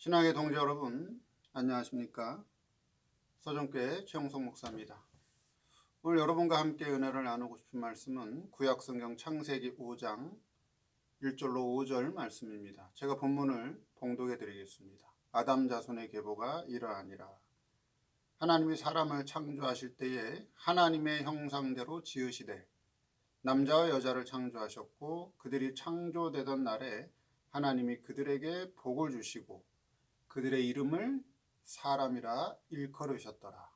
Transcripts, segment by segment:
신앙의 동지 여러분, 안녕하십니까? 서정교회 최영석 목사입니다. 오늘 여러분과 함께 은혜를 나누고 싶은 말씀은 구약성경 창세기 5장 1절로 5절 말씀입니다. 제가 본문을 봉독해 드리겠습니다. 아담 자손의 계보가 이러하니라. 하나님이 사람을 창조하실 때에 하나님의 형상대로 지으시되 남자와 여자를 창조하셨고 그들이 창조되던 날에 하나님이 그들에게 복을 주시고 그들의 이름을 사람이라 일컬으셨더라.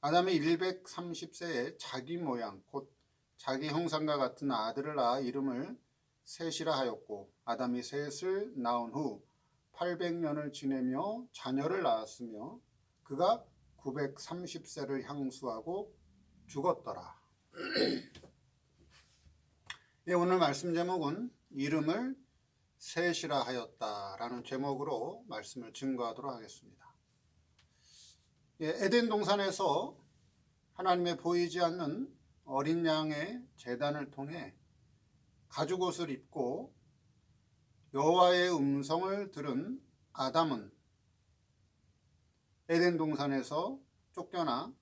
아담이 130세에 자기 모양 곧 자기 형상과 같은 아들을 낳아 이름을 셋이라 하였고 아담이 셋을 낳은 후 800년을 지내며 자녀를 낳았으며 그가 930세를 향수하고 죽었더라. 예, 오늘 말씀 제목은 이름을 셋이라 하였다라는 제목으로 말씀을 증거하도록 하겠습니다. 예, 에덴 동산에서 하나님의 보이지 않는 어린 양의 재단을 통해 가죽 옷을 입고 여호와의 음성을 들은 아담은 에덴 동산에서 쫓겨나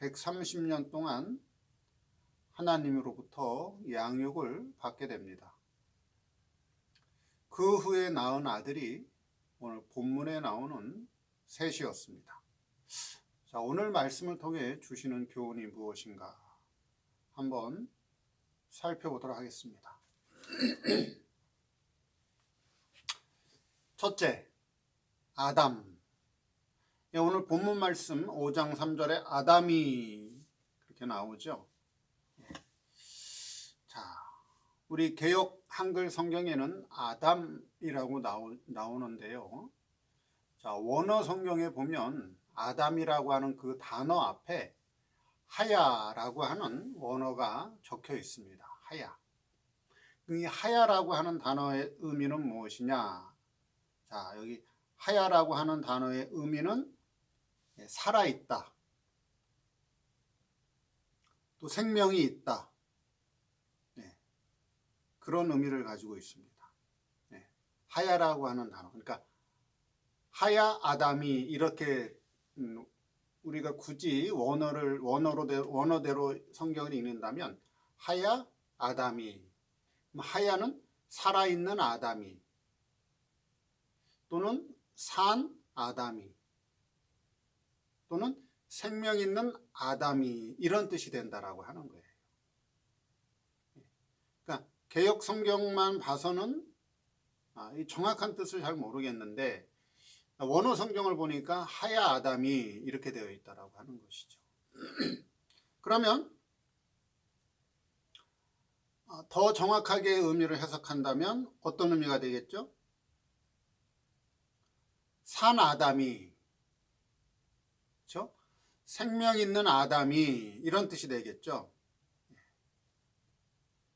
130년 동안 하나님으로부터 양육을 받게 됩니다. 그 후에 낳은 아들이 오늘 본문에 나오는 셋이었습니다. 자, 오늘 말씀을 통해 주시는 교훈이 무엇인가 한번 살펴보도록 하겠습니다. 첫째, 아담. 예, 오늘 본문 말씀 5장 3절에 아담이 그렇게 나오죠. 자, 우리 개혁 한글 성경에는 아담이라고 나오, 나오는데요. 자, 원어 성경에 보면 아담이라고 하는 그 단어 앞에 하야라고 하는 원어가 적혀 있습니다. 하야. 이 하야라고 하는 단어의 의미는 무엇이냐? 자, 여기 하야라고 하는 단어의 의미는 살아있다. 또 생명이 있다. 네. 그런 의미를 가지고 있습니다. 네. 하야라고 하는 단어. 그러니까 하야 아담이 이렇게 음, 우리가 굳이 원어를 원어로 원어대로 성경을 읽는다면 하야 아담이 하야는 살아있는 아담이 또는 산 아담이 또는 생명 있는 아담이 이런 뜻이 된다라고 하는 거예요. 개혁 성경만 봐서는 아, 이 정확한 뜻을 잘 모르겠는데 원어 성경을 보니까 하야 아담이 이렇게 되어 있다라고 하는 것이죠. 그러면 아, 더 정확하게 의미를 해석한다면 어떤 의미가 되겠죠? 산 아담이 그렇죠? 생명 있는 아담이 이런 뜻이 되겠죠.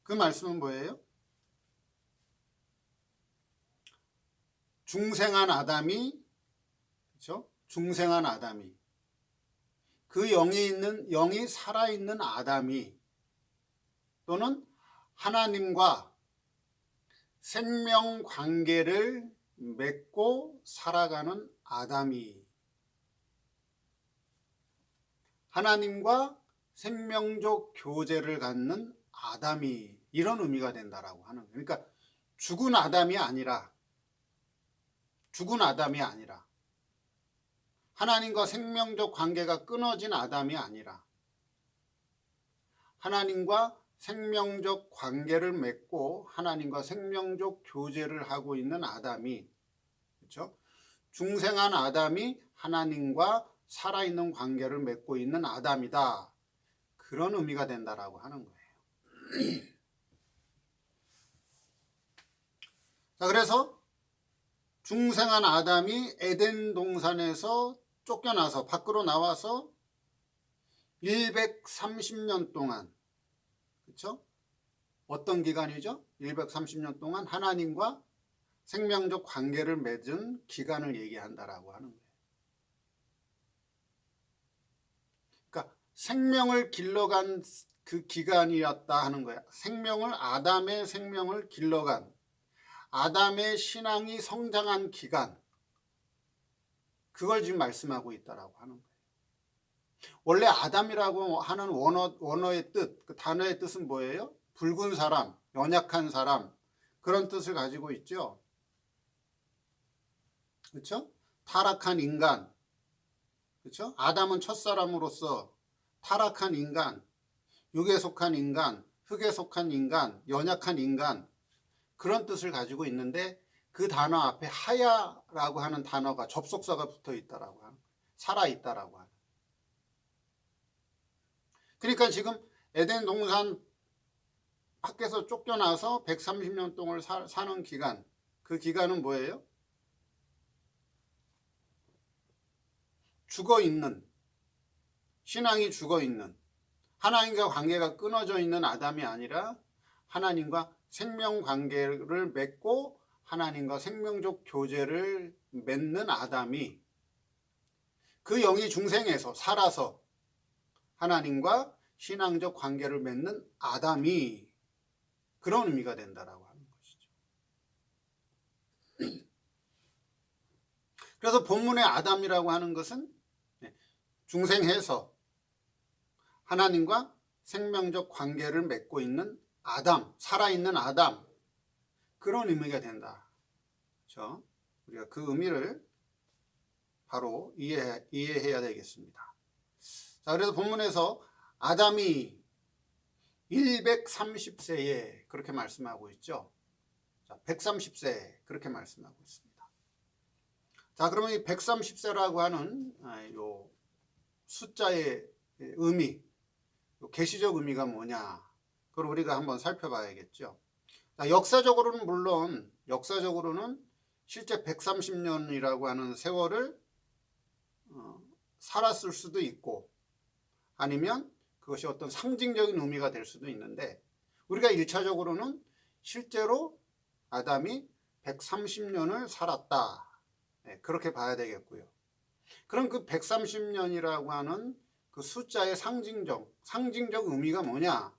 그 말씀은 뭐예요? 중생한 아담이 그렇죠? 중생한 아담이 그 영이 있는 영이 살아 있는 아담이 또는 하나님과 생명 관계를 맺고 살아가는 아담이 하나님과 생명적 교제를 갖는 아담이 이런 의미가 된다라고 하는. 그러니까 죽은 아담이 아니라 죽은 아담이 아니라 하나님과 생명적 관계가 끊어진 아담이 아니라 하나님과 생명적 관계를 맺고 하나님과 생명적 교제를 하고 있는 아담이 그렇죠? 중생한 아담이 하나님과 살아있는 관계를 맺고 있는 아담이다. 그런 의미가 된다라고 하는 거예요. 자, 그래서 중생한 아담이 에덴 동산에서 쫓겨나서 밖으로 나와서 130년 동안 그렇죠? 어떤 기간이죠? 130년 동안 하나님과 생명적 관계를 맺은 기간을 얘기한다라고 하는 거예요. 그러니까 생명을 길러간 그 기간이었다 하는 거야. 생명을 아담의 생명을 길러간 아담의 신앙이 성장한 기간 그걸 지금 말씀하고 있다라고 하는 거예요. 원래 아담이라고 하는 원어 원어의 뜻, 그 단어의 뜻은 뭐예요? 붉은 사람, 연약한 사람 그런 뜻을 가지고 있죠. 그렇죠? 타락한 인간. 그렇죠? 아담은 첫사람으로서 타락한 인간, 육에 속한 인간, 흙에 속한 인간, 연약한 인간 그런 뜻을 가지고 있는데 그 단어 앞에 하야라고 하는 단어가 접속사가 붙어 있다라고 하는 살아 있다라고 하는. 그러니까 지금 에덴 동산 밖에서 쫓겨나서 130년 동안 사, 사는 기간 그 기간은 뭐예요? 죽어 있는 신앙이 죽어 있는 하나님과 관계가 끊어져 있는 아담이 아니라 하나님과 생명 관계를 맺고 하나님과 생명적 교제를 맺는 아담이 그 영이 중생에서 살아서 하나님과 신앙적 관계를 맺는 아담이 그런 의미가 된다라고 하는 것이죠. 그래서 본문의 아담이라고 하는 것은 중생해서 하나님과 생명적 관계를 맺고 있는 아담, 살아있는 아담 그런 의미가 된다. 그렇죠? 우리가 그 의미를 바로 이해, 이해해야 되겠습니다. 자, 그래서 본문에서 아담이 130세에 그렇게 말씀하고 있죠. 자, 130세 그렇게 말씀하고 있습니다. 자, 그러면 이 130세라고 하는 아, 요 숫자의 의미, 요 계시적 의미가 뭐냐? 그걸 우리가 한번 살펴봐야겠죠. 자, 역사적으로는 물론 역사적으로는 실제 130년이라고 하는 세월을 어, 살았을 수도 있고 아니면 그것이 어떤 상징적인 의미가 될 수도 있는데 우리가 1차적으로는 실제로 아담이 130년을 살았다. 네, 그렇게 봐야 되겠고요. 그럼 그 130년이라고 하는 그 숫자의 상징적, 상징적 의미가 뭐냐?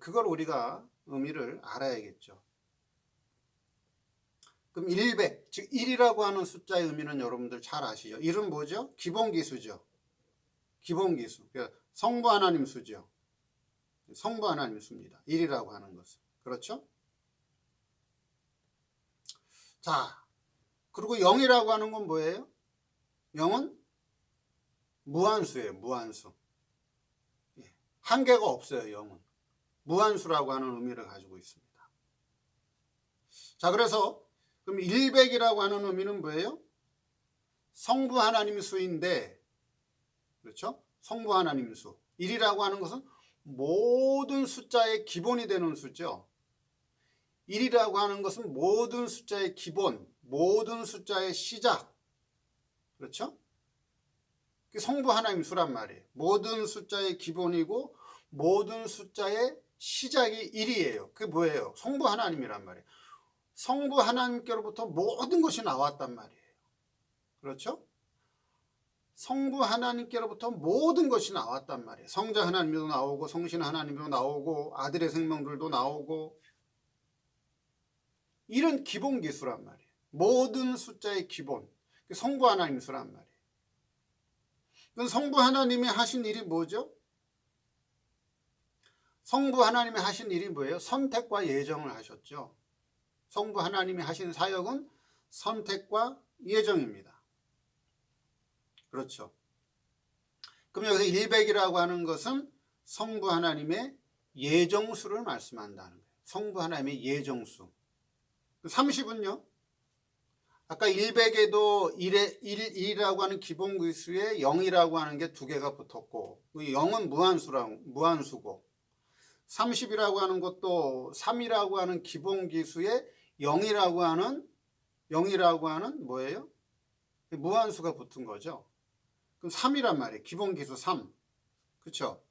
그걸 우리가 의미를 알아야겠죠. 그럼 100, 즉 1이라고 하는 숫자의 의미는 여러분들 잘 아시죠? 1은 뭐죠? 기본기수죠. 기본기수. 그러니까 성부 하나님 수죠. 성부 하나님 수입니다. 1이라고 하는 것은. 그렇죠? 자, 그리고 0이라고 하는 건 뭐예요? 0은 무한수예요. 무한수. 예, 한계가 없어요. 0은. 무한수라고 하는 의미를 가지고 있습니다. 자, 그래서 그럼 100이라고 하는 의미는 뭐예요? 성부 하나님 수인데 그렇죠? 성부 하나님 수. 1이라고 하는 것은 모든 숫자의 기본이 되는 수죠. 1이라고 하는 것은 모든 숫자의 기본, 모든 숫자의 시작. 그렇죠? 성부 하나님 수란 말이에요. 모든 숫자의 기본이고 모든 숫자의 시작이 1이에요. 그게 뭐예요? 성부 하나님이란 말이에요. 성부 하나님께로부터 모든 것이 나왔단 말이에요. 그렇죠? 성부 하나님께로부터 모든 것이 나왔단 말이에요. 성자 하나님도 나오고 성신 하나님도 나오고 아들의 생명들도 나오고 이런 기본 기수란 말이에요. 모든 숫자의 기본. 성부 하나님 수란 말이에요. 그럼 성부 하나님이 하신 일이 뭐죠? 성부 하나님이 하신 일이 뭐예요? 선택과 예정을 하셨죠. 성부 하나님이 하신 사역은 선택과 예정입니다. 그렇죠. 그럼 여기서 100이라고 하는 것은 성부 하나님의 예정수를 말씀한다는 거예요. 성부 하나님의 예정수. 30은요? 아까 100에도 1에 1, 이라고 하는 기본 기수에 0이라고 하는 게 두 개가 붙었고 0은 그 무한수라고 무한수고 30이라고 하는 것도 3이라고 하는 기본 기수에 0이라고 하는 0이라고 하는 뭐예요? 무한수가 붙은 거죠. 그럼 3이란 말이에요. 기본 기수 3. 그렇죠?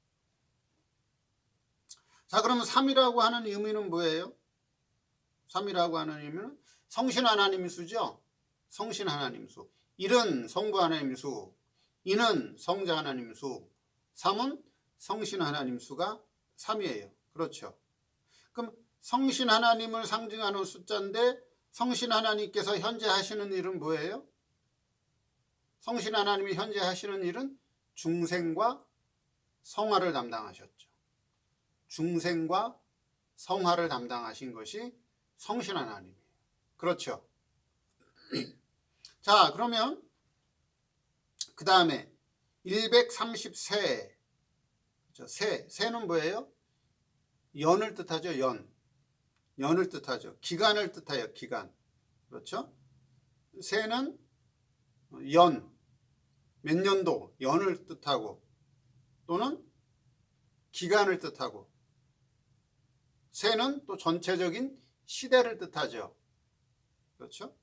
자, 그러면 3이라고 하는 의미는 뭐예요? 3이라고 하는 의미는 성신 하나님 수죠. 성신 하나님 수. 1은 성부 하나님 수. 2는 성자 하나님 수. 3은 성신 하나님 수가 3이에요. 그렇죠. 그럼 성신 하나님을 상징하는 숫자인데 성신 하나님께서 현재 하시는 일은 뭐예요? 성신 하나님이 현재 하시는 일은 중생과 성화를 담당하셨죠. 중생과 성화를 담당하신 것이 성신 하나님이에요. 그렇죠. 자, 그러면 그 다음에 130 세. 세, 세는 뭐예요? 연을 뜻하죠, 연. 연을 뜻하죠. 기간을 뜻하여 기간. 그렇죠? 세는 연, 몇 년도, 연을 뜻하고 또는 기간을 뜻하고 세는 또 전체적인 시대를 뜻하죠. 그렇죠?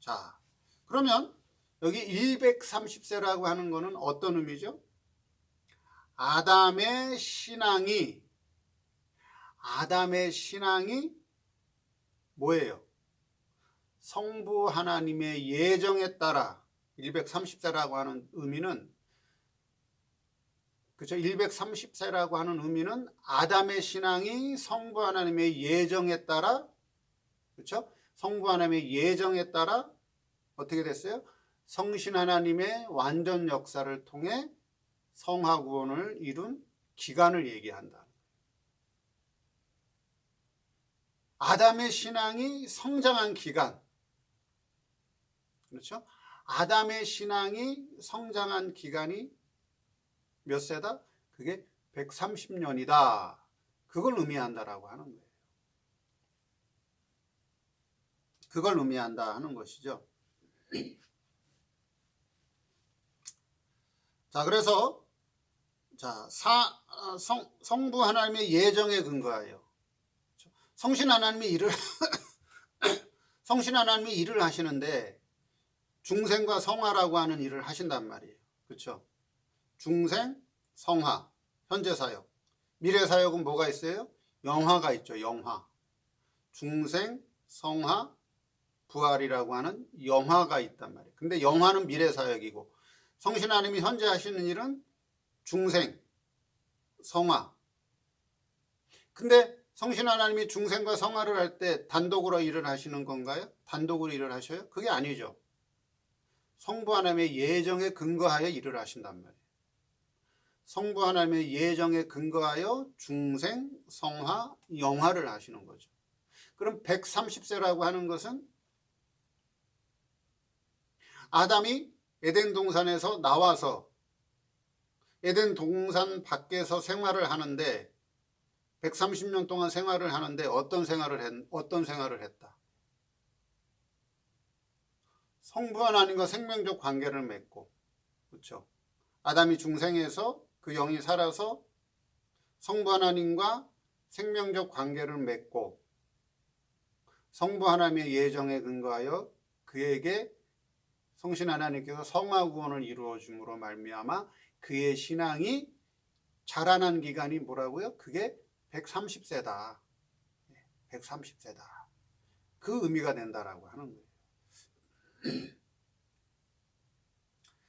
자, 그러면 여기 130세라고 하는 것은 어떤 의미죠? 아담의 신앙이 아담의 신앙이 뭐예요? 성부 하나님의 예정에 따라 130세라고 하는 의미는 그렇죠. 130세라고 하는 의미는 아담의 신앙이 성부 하나님의 예정에 따라 그렇죠? 성부 하나님의 예정에 따라 어떻게 됐어요? 성신 하나님의 완전 역사를 통해 성화 구원을 이룬 기간을 얘기한다. 아담의 신앙이 성장한 기간. 그렇죠? 아담의 신앙이 성장한 기간이 몇 세다? 그게 130년이다. 그걸 의미한다라고 하는 거예요. 그걸 의미한다 하는 것이죠. 자, 그래서 자, 사, 어, 성, 성부 하나님의 예정에 근거하여 성신 하나님이 일을 성신 하나님이 일을 하시는데 중생과 성화라고 하는 일을 하신단 말이에요. 그렇죠? 중생, 성화, 현재 사역. 미래 사역은 뭐가 있어요? 영화가 있죠. 영화. 중생, 성화, 부활이라고 하는 영화가 있단 말이에요. 근데 영화는 미래 사역이고 성신 하나님이 현재 하시는 일은 중생, 성화. 근데 성신 하나님이 중생과 성화를 할 때 단독으로 일을 하시는 건가요? 단독으로 일을 하셔요? 그게 아니죠. 성부 하나님의 예정에 근거하여 일을 하신단 말이에요. 성부 하나님의 예정에 근거하여 중생, 성화, 영화를 하시는 거죠. 그럼 130세라고 하는 것은 아담이 에덴 동산에서 나와서 에덴 동산 밖에서 생활을 하는데 130년 동안 생활을 하는데 어떤 생활을 했, 어떤 생활을 했다. 성부 하나님과 생명적 관계를 맺고 그렇죠. 아담이 중생에서 그 영이 살아서 성부 하나님과 생명적 관계를 맺고 성부 하나님의 예정에 근거하여 그에게 성신 하나님께서 성화 구원을 이루어 줌으로 말미암아 그의 신앙이 자라난 기간이 뭐라고요? 그게 130세다. 130세다. 그 의미가 된다라고 하는 거예요.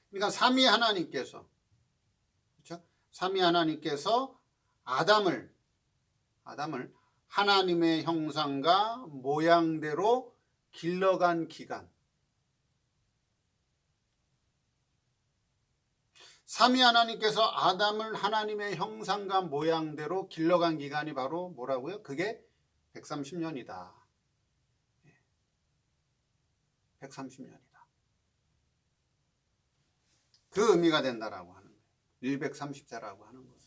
그러니까 삼위 하나님께서 그렇죠? 삼위 하나님께서 아담을 아담을 하나님의 형상과 모양대로 길러간 기간 삼위 하나님께서 아담을 하나님의 형상과 모양대로 길러간 기간이 바로 뭐라고요? 그게 130년이다. 130년이다. 그 의미가 된다라고 하는 거예요. 130세라고 하는 거예요.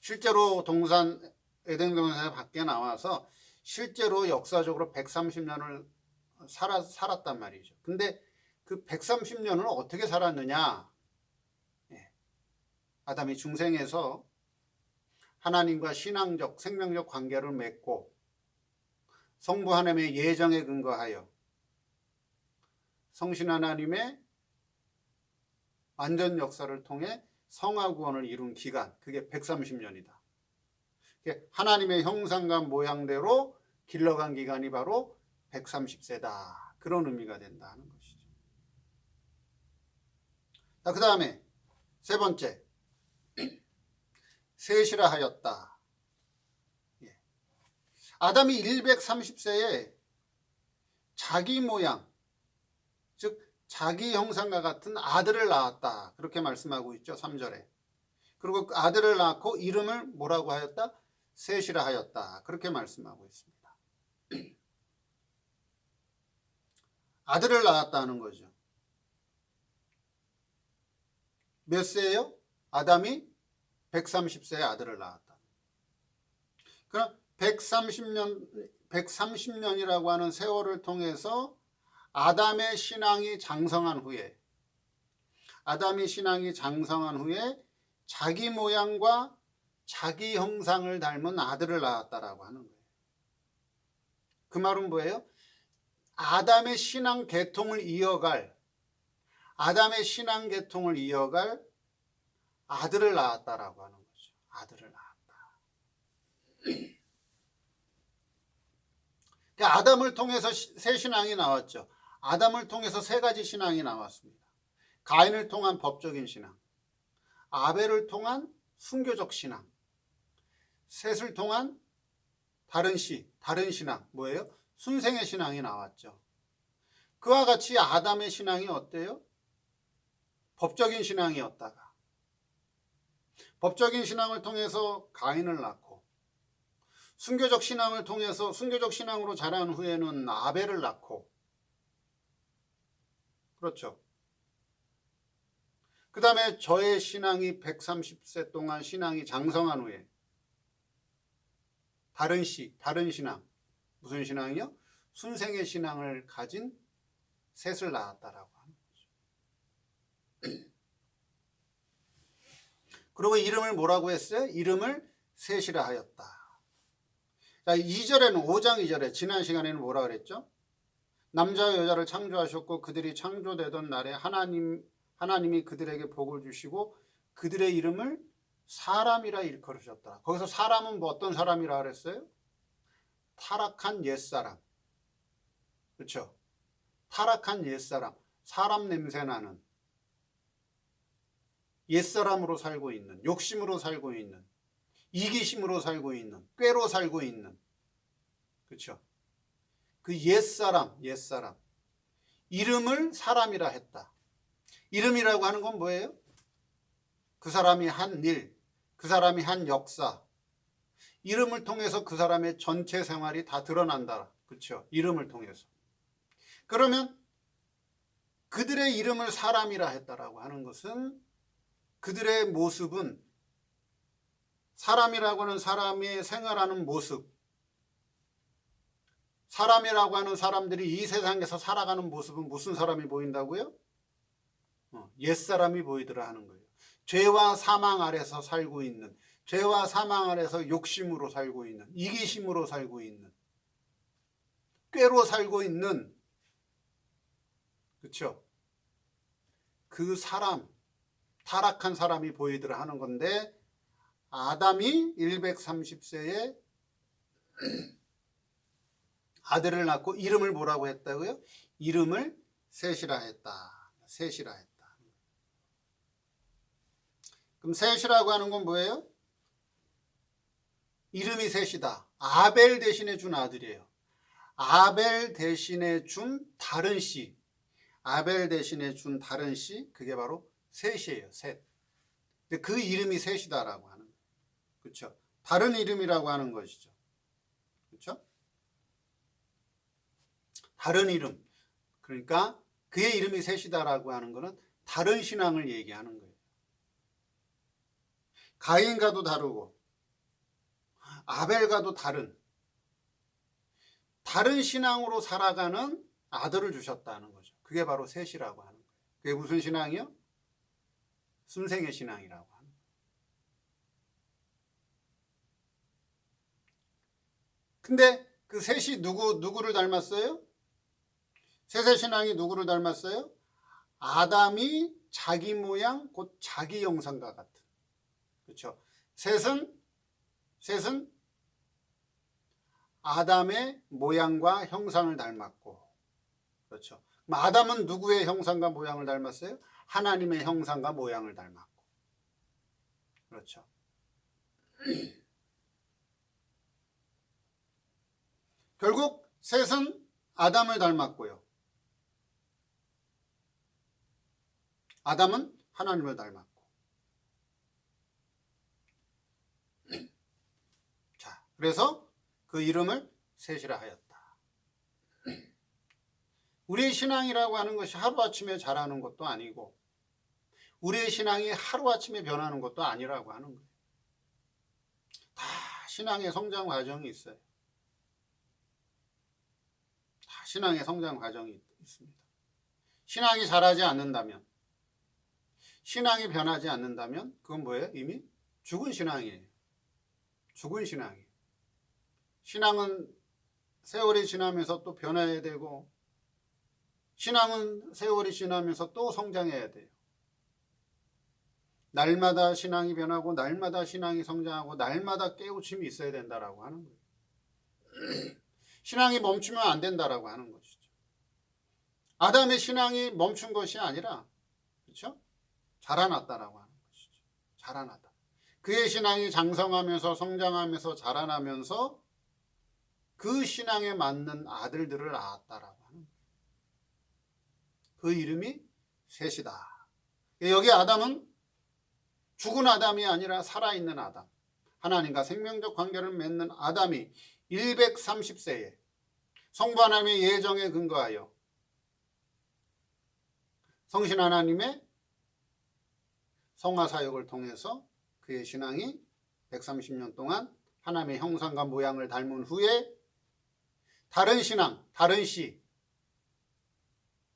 실제로 동산 에덴 동산 밖에 나와서 실제로 역사적으로 130년을 살아, 살았단 말이죠. 근데 그 130년을 어떻게 살았느냐? 아담이 중생에서 하나님과 신앙적, 생명적 관계를 맺고 성부 하나님의 예정에 근거하여 성신 하나님의 완전 역사를 통해 성화 구원을 이룬 기간, 그게 130년이다. 하나님의 형상과 모양대로 길러간 기간이 바로 130세다. 그런 의미가 된다는 것이죠. 자, 그 다음에 세 번째. 셋이라 하였다. 예. 아담이 130세에 자기 모양, 즉 자기 형상과 같은 아들을 낳았다. 그렇게 말씀하고 있죠. 3절에. 그리고 그 아들을 낳고 이름을 뭐라고 하였다? 셋이라 하였다. 그렇게 말씀하고 있습니다. 아들을 낳았다는 거죠. 몇 세예요? 아담이 130세에 아들을 낳았다. 그럼 130년 130년이라고 하는 세월을 통해서 아담의 신앙이 장성한 후에 아담의 신앙이 장성한 후에 자기 모양과 자기 형상을 닮은 아들을 낳았다라고 하는 거예요. 그 말은 뭐예요? 아담의 신앙 계통을 이어갈 아담의 신앙 계통을 이어갈 아들을 낳았다라고 하는 거죠. 아들을 낳았다. 그러니까 아담을 통해서 시- 새 신앙이 나왔죠. 아담을 통해서 세 가지 신앙이 나왔습니다. 가인을 통한 법적인 신앙, 아벨을 통한 순교적 신앙, 셋을 통한 다른 시, 다른 신앙, 뭐예요? 순생의 신앙이 나왔죠. 그와 같이 아담의 신앙이 어때요? 법적인 신앙이었다가 법적인 신앙을 통해서 가인을 낳고 순교적 신앙을 통해서 순교적 신앙으로 자란 후에는 아벨을 낳고 그렇죠. 그 다음에 저의 신앙이 130세 동안 신앙이 장성한 후에 다른 시, 다른 신앙 무슨 신앙이요? 순생의 신앙을 가진 셋을 낳았다라고 하는 거죠. 그리고 이름을 뭐라고 했어요? 이름을 셋이라 하였다. 자, 2절에는 5장 2절에 지난 시간에는 뭐라 그랬죠? 남자와 여자를 창조하셨고 그들이 창조되던 날에 하나님 하나님이 그들에게 복을 주시고 그들의 이름을 사람이라 일컬으셨다. 거기서 사람은 뭐 어떤 사람이라 그랬어요? 타락한 옛사람. 그렇죠? 타락한 옛사람. 사람 냄새 나는 옛사람으로 살고 있는 욕심으로 살고 있는 이기심으로 살고 있는 꾀로 살고 있는 그렇죠? 그 옛사람, 옛사람. 이름을 사람이라 했다. 이름이라고 하는 건 뭐예요? 그 사람이 한 일, 그 사람이 한 역사. 이름을 통해서 그 사람의 전체 생활이 다 드러난다. 그렇죠? 이름을 통해서. 그러면 그들의 이름을 사람이라 했다라고 하는 것은 그들의 모습은 사람이라고 하는 사람이 생활하는 모습, 사람이라고 하는 사람들이 이 세상에서 살아가는 모습은 무슨 사람이 보인다고요? 어, 옛사람이 보이더라 하는 거예요. 죄와 사망 아래서 살고 있는, 죄와 사망 아래서 욕심으로 살고 있는, 이기심으로 살고 있는, 꾀로 살고 있는, 그렇죠? 그 사람, 타락한 사람이 보이더라 하는 건데 아담이 130세에 아들을 낳고 이름을 뭐라고 했다고요? 이름을 셋이라 했다. 셋이라 했다. 그럼 셋이라고 하는 건 뭐예요? 이름이 셋이다. 아벨 대신에 준 아들이에요. 아벨 대신에 준 다른 씨. 아벨 대신에 준 다른 씨. 그게 바로 셋이에요. 셋. 근데 그 이름이 셋이다라고 하는 거예요. 그렇죠? 다른 이름이라고 하는 것이죠. 그렇죠? 다른 이름. 그러니까 그의 이름이 셋이다라고 하는 것은 다른 신앙을 얘기하는 거예요. 가인과도 다르고 아벨과도 다른 다른 신앙으로 살아가는 아들을 주셨다는 거죠. 그게 바로 셋이라고 하는 거예요. 그게 무슨 신앙이요? 순생의 신앙이라고 거예요. 근데 그 셋이 누구 누구를 닮았어요? 셋의 신앙이 누구를 닮았어요? 아담이 자기 모양 곧 자기 형상과 같은. 그렇죠? 셋은 셋은 아담의 모양과 형상을 닮았고. 그렇죠? 아담은 누구의 형상과 모양을 닮았어요? 하나님의 형상과 모양을 닮았고. 그렇죠? 결국 셋은 아담을 닮았고요. 아담은 하나님을 닮았고. 자, 그래서 그 이름을 셋이라 하였다. 우리의 신앙이라고 하는 것이 하루아침에 자라는 것도 아니고, 우리의 신앙이 하루아침에 변하는 것도 아니라고 하는 거예요. 다 신앙의 성장 과정이 있어요. 다 신앙의 성장 과정이 있- 있습니다. 신앙이 자라지 않는다면, 신앙이 변하지 않는다면, 그건 뭐예요? 이미 죽은 신앙이에요. 죽은 신앙이에요. 신앙은 세월이 지나면서 또 변해야 되고, 신앙은 세월이 지나면서 또 성장해야 돼요. 날마다 신앙이 변하고 날마다 신앙이 성장하고 날마다 깨우침이 있어야 된다라고 하는 거예요. 신앙이 멈추면 안 된다라고 하는 것이죠. 아담의 신앙이 멈춘 것이 아니라 그렇죠? 자라났다라고 하는 것이죠. 자라났다. 그의 신앙이 장성하면서 성장하면서 자라나면서 그 신앙에 맞는 아들들을 낳았다라고. 그 이름이 셋이다. 여기 아담은 죽은 아담이 아니라 살아있는 아담. 하나님과 생명적 관계를 맺는 아담이 130세에 성부 하나님의 예정에 근거하여 성신 하나님의 성화 사역을 통해서 그의 신앙이 130년 동안 하나님의 형상과 모양을 닮은 후에 다른 신앙, 다른 씨,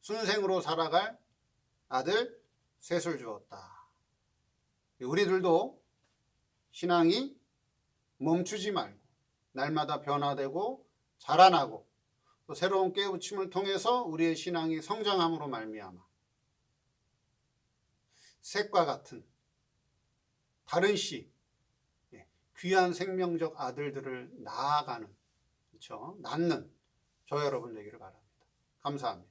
순생으로 살아갈 아들 셋을 주었다. 우리들도 신앙이 멈추지 말고 날마다 변화되고 자라나고 또 새로운 깨우침을 통해서 우리의 신앙이 성장함으로 말미암아 색과 같은 다른 씨 예, 귀한 생명적 아들들을 낳아가는 그렇죠? 낳는 저 여러분 되기를 바랍니다. 감사합니다.